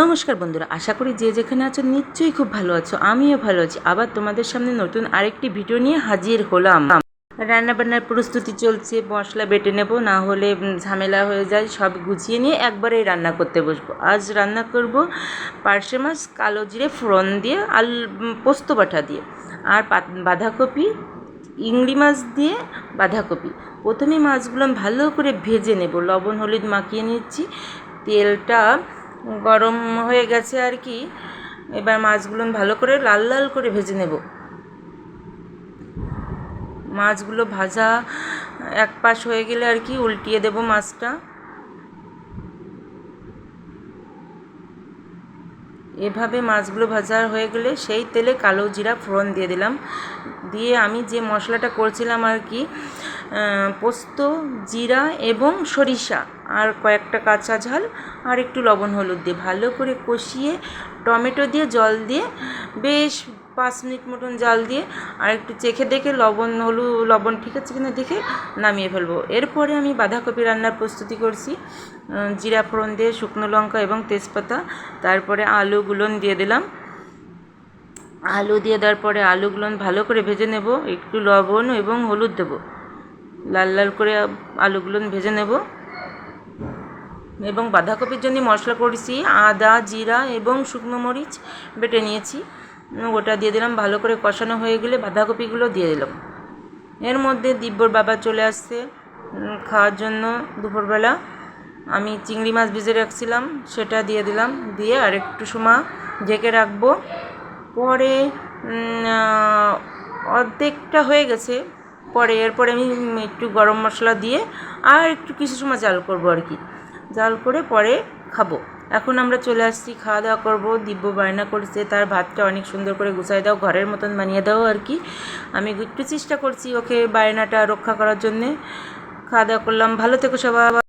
নমস্কার বন্ধুরা, আশা করি যে যেখানে আছো নিশ্চয়ই খুব ভালো আছো, আমিও ভালো আছি। আবার তোমাদের সামনে নতুন আরেকটি ভিডিও নিয়ে হাজির হলাম। রান্না বান্নার প্রস্তুতি চলছে, মশলা বেটে নেব, না হলে ঝামেলা হয়ে যায়, সব গুছিয়ে নিয়ে একবারেই রান্না করতে বসবো। আজ রান্না করব পার্শে মাছ, কালো জিরে ফোড়ন দিয়ে, আল পোস্ত বাটা দিয়ে, আর বাঁধাকপি, ইংড়ি মাছ দিয়ে বাঁধাকপি। প্রথমে মাছগুলো ভালো করে ভেজে নেব। লবণ, হলুদ মাখিয়ে নিচ্ছি। তেলটা গরম হয়ে গেছে আর কি, এবার মাছগুলো ভালো করে লাল লাল করে ভেজে নেব। মাছগুলো ভাজা এক পাশ হয়ে গেলে আর কি উল্টিয়ে দেব মাছটা। এভাবে মাছগুলো ভাজা হয়ে গেলে সেই তেলে কালো জিরা ফোড়ন দিয়ে দিলাম। দিয়ে আমি যে মশলাটা করছিলাম আর কি পোস্ত, জিরা এবং সরিষা। আর কয়েকটা কাঁচা ঝাল আর একটু লবণ হলুদ দিয়ে ভালো করে কষিয়ে টমেটো দিয়ে জল দিয়ে বেশ পাঁচ মিনিট মতন জাল দিয়ে আর একটু চেখে দেখে লবণ হলু, লবণ ঠিক আছে কিনা দেখে নামিয়ে ফেলব। এরপরে আমি বাঁধাকপি রান্নার প্রস্তুতি করছি। জিরা ফোড়ন দিয়ে, শুকনো লঙ্কা এবং তেজপাতা, তারপরে আলুগুলো দিয়ে দিলাম। আলু দিয়ে দেওয়ার পরে আলুগুলো ভালো করে ভেজে নেব। একটু লবণ এবং হলুদ দেবো। লাল লাল করে আলুগুলো ভেজে নেব। এবং বাঁধাকপির জন্য মশলা করেছি আদা, জিরা এবং শুকনো মরিচ বেটে নিয়েছি। ওটা দিয়ে দিলাম, ভালো করে কষানো হয়ে গেলে বাঁধাকপিগুলো দিয়ে দিলাম। এর মধ্যে দিব্যর বাবা চলে আসছে খাওয়ার জন্য দুপুরবেলা। আমি চিংড়ি মাছ ভিজে রাখছিলাম, সেটা দিয়ে দিলাম। দিয়ে আর একটু সময় ঢেকে রাখব। পরে অর্ধেকটা হয়ে গেছে। পরে এরপরে আমি একটু গরম মশলা দিয়ে আর একটু কিছু সময় জাল করব আর কি। জাল করে পরে খাব। এখন আমরা চলে আসছি, খাওয়া দাওয়া করব। দিব্য বায়না করেছে, তার ভাতটা অনেক সুন্দর করে গুছাই দাও, ঘরের মতন বানিয়ে দাও আর কি। আমি একটু চেষ্টা করছি ওকে বায়নাটা রক্ষা করার জন্যে। খাওয়া দাওয়া করলাম, ভালো থেকো সবাই।